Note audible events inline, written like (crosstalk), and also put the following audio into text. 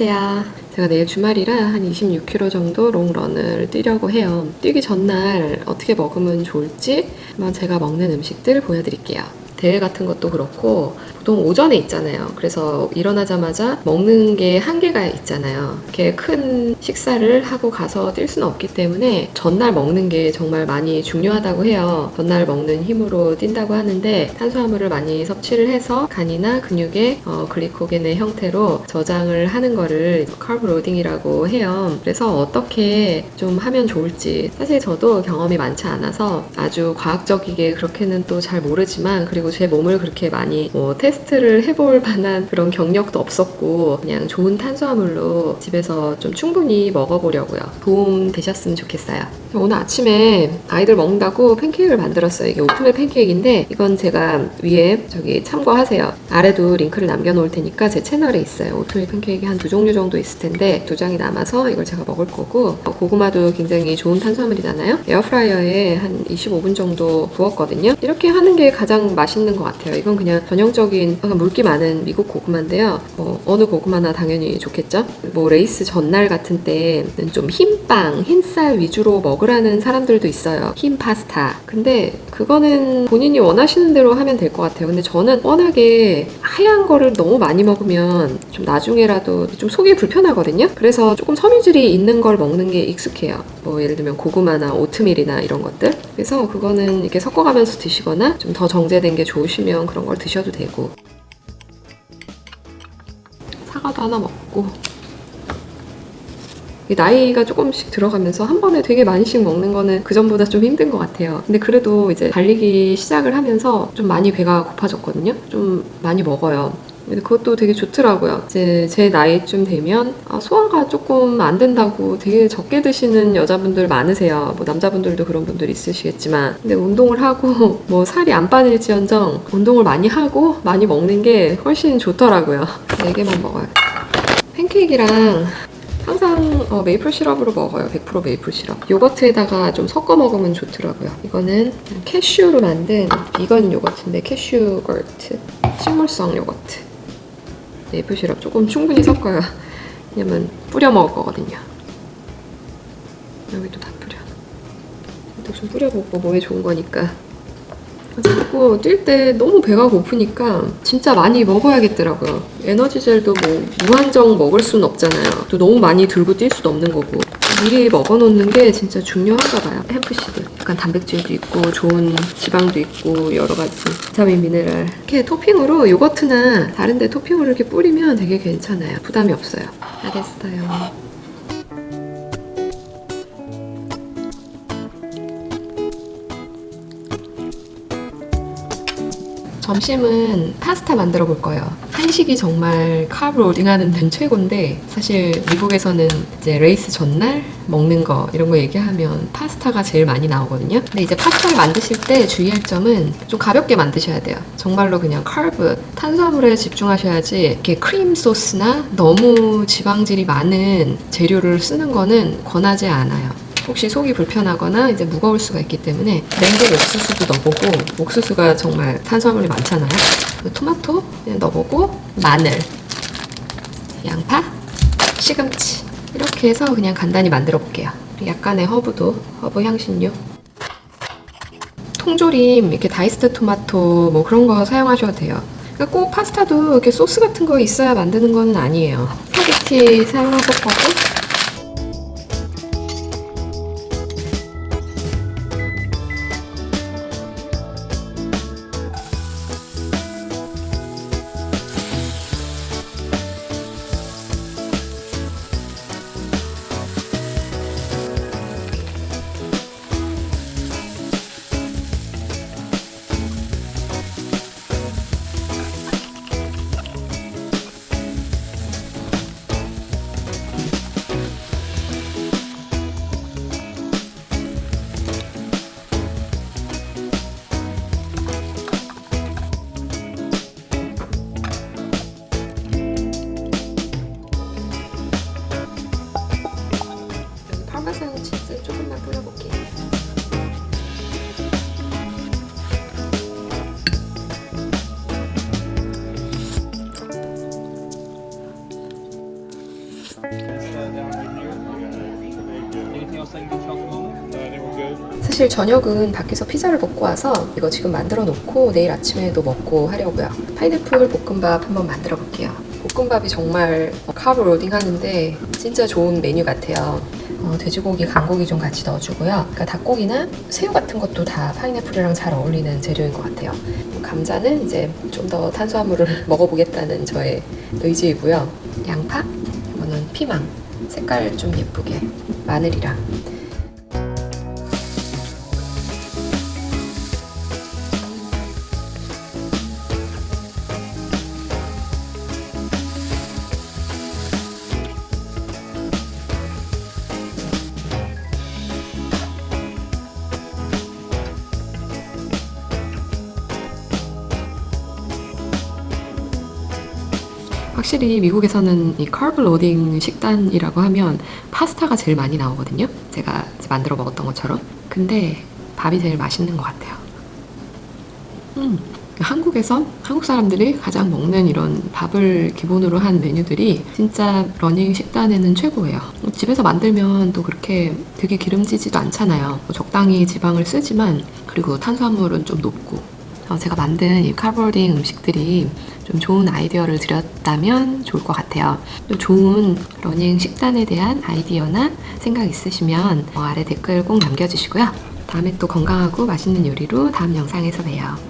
안녕하세요. 제가 내일 주말이라 한 26km 정도 롱런을 뛰려고 해요. 뛰기 전날 어떻게 먹으면 좋을지 한번 제가 먹는 음식들 보여드릴게요. 대회 같은 것도 그렇고 보통 오전에 있잖아요. 그래서 일어나자마자 먹는 게 한계가 있잖아요. 이렇게 큰 식사를 하고 가서 뛸 수는 없기 때문에 전날 먹는 게 정말 많이 중요하다고 해요. 전날 먹는 힘으로 뛴다고 하는데 탄수화물을 많이 섭취를 해서 간이나 근육의 어, 글리코겐의 형태로 저장을 하는 거를 카브 로딩이라고 해요. 그래서 어떻게 좀 하면 좋을지 사실 저도 경험이 많지 않아서 아주 과학적이게 그렇게는 또 잘 모르지만 그리고 제 몸을 그렇게 많이 뭐 테스트를 해볼 만한 그런 경력도 없었고 그냥 좋은 탄수화물로 집에서 좀 충분히 먹어보려고요. 도움 되셨으면 좋겠어요. 오늘 아침에 아이들 먹는다고 팬케이크를 만들었어요. 이게 오트밀 팬케이크인데 이건 제가 위에 저기 참고하세요. 아래도 링크를 남겨놓을 테니까 제 채널에 있어요. 오트밀 팬케이크 한 두 종류 정도 있을 텐데 두 장이 남아서 이걸 제가 먹을 거고 어, 고구마도 굉장히 좋은 탄수화물이잖아요. 에어프라이어에 한 25분 정도 구웠거든요. 이렇게 하는 게 가장 맛있는 것 같아요. 이건 그냥 전형적인 물기 많은 미국 고구마인데요. 어, 어느 고구마나 당연히 좋겠죠. 뭐 레이스 전날 같은 때는 좀 흰빵, 흰쌀 위주로 먹으라는 사람들도 있어요. 흰 파스타. 근데 그거는 본인이 원하시는 대로 하면 될 것 같아요. 근데 저는 워낙에 하얀 거를 너무 많이 먹으면 좀 나중에라도 좀 속이 불편하거든요. 그래서 조금 섬유질이 있는 걸 먹는 게 익숙해요. 뭐 예를 들면 고구마나 오트밀이나 이런 것들. 그래서 그거는 이렇게 섞어가면서 드시거나 좀 더 정제된 게 좋으시면 그런 걸 드셔도 되고. 사과도 하나 먹고. 이 나이가 조금씩 들어가면서 한 번에 되게 많이씩 먹는 거는 그 전보다 좀 힘든 것 같아요. 근데 그래도 이제 달리기 시작을 하면서 좀 많이 배가 고파졌거든요. 좀 많이 먹어요. 근데 그것도 되게 좋더라고요. 이제 제 나이쯤 되면 아, 소화가 조금 안 된다고 되게 적게 드시는 여자분들 많으세요. 뭐 남자분들도 그런 분들 있으시겠지만. 근데 운동을 하고 (laughs) 뭐 살이 안 빠질지언정 운동을 많이 하고 많이 먹는 게 훨씬 좋더라고요. 4개만 먹어요. 팬케이크랑 항상 어, 메이플 시럽으로 먹어요. 100% 메이플 시럽. 요거트에다가 좀 섞어 먹으면 좋더라고요. 이거는 캐슈로 만든 비건 요거트인데 캐슈 걸트. 식물성 요거트. 메이플 시럽 조금 충분히 섞어요. 왜냐면 뿌려 먹을 거거든요. 여기도 다 뿌려. 또좀 뿌려보고 몸에 좋은 거니까. 자꾸 뛸 때 너무 배가 고프니까 진짜 많이 먹어야겠더라고요. 에너지 젤도 뭐 무한정 먹을 수는 없잖아요. 또 너무 많이 들고 뛸 수도 없는 거고. 미리 먹어놓는 게 진짜 중요한가 봐요. 햄프시드. 약간 단백질도 있고 좋은 지방도 있고 여러 가지 비타민 미네랄. 이렇게 토핑으로 요거트나 다른 데 토핑으로 이렇게 뿌리면 되게 괜찮아요. 부담이 없어요. 다 됐어요. 점심은 파스타 만들어 볼 거예요. 한식이 정말 카브 로딩 하는 데는 최고인데 사실 미국에서는 이제 레이스 전날 먹는 거 이런 거 얘기하면 파스타가 제일 많이 나오거든요. 근데 이제 파스타를 만드실 때 주의할 점은 좀 가볍게 만드셔야 돼요. 정말로 그냥 카브 탄수화물에 집중하셔야지 이렇게 크림 소스나 너무 지방질이 많은 재료를 쓰는 거는 권하지 않아요. 혹시 속이 불편하거나 이제 무거울 수가 있기 때문에 냉동 옥수수도 넣어보고 옥수수가 정말 탄수화물이 많잖아요. 토마토 넣어보고 마늘, 양파, 시금치 이렇게 해서 그냥 간단히 만들어 볼게요. 약간의 허브도 허브 향신료. 통조림 이렇게 다이스트 토마토 뭐 그런 거 사용하셔도 돼요. 그러니까 꼭 파스타도 이렇게 소스 같은 거 있어야 만드는 건 아니에요. 스파게티 사용하실 거고 사실 저녁은 밖에서 피자를 볶고 와서 이거 지금 만들어 놓고 내일 아침에도 먹고 하려고요. 파인애플 볶음밥 한번 만들어 볼게요. 볶음밥이 정말 카브 로딩 하는데 진짜 좋은 메뉴 같아요. 어, 돼지고기, 간고기 좀 같이 넣어주고요. 그러니까 닭고기나 새우 같은 것도 다 파인애플이랑 잘 어울리는 재료인 것 같아요. 감자는 이제 좀 더 탄수화물을 (laughs) 먹어보겠다는 저의 의지이고요. 양파? 이거는 피망, 색깔 좀 예쁘게. 마늘이랑 확실히 미국에서는 이 카브 로딩 식단이라고 하면 파스타가 제일 많이 나오거든요. 제가 만들어 먹었던 것처럼. 근데 밥이 제일 맛있는 것 같아요. 음, 한국에서 한국 사람들이 가장 먹는 이런 밥을 기본으로 한 메뉴들이 진짜 러닝 식단에는 최고예요. 집에서 만들면 또 그렇게 되게 기름지지도 않잖아요. 뭐 적당히 지방을 쓰지만 그리고 탄수화물은 좀 높고 어, 제가 만든 이 카보딩 음식들이 좀 좋은 아이디어를 드렸다면 좋을 것 같아요. 또 좋은 러닝 식단에 대한 아이디어나 생각 있으시면 어, 아래 댓글 꼭 남겨주시고요. 다음에 또 건강하고 맛있는 요리로 다음 영상에서 봬요.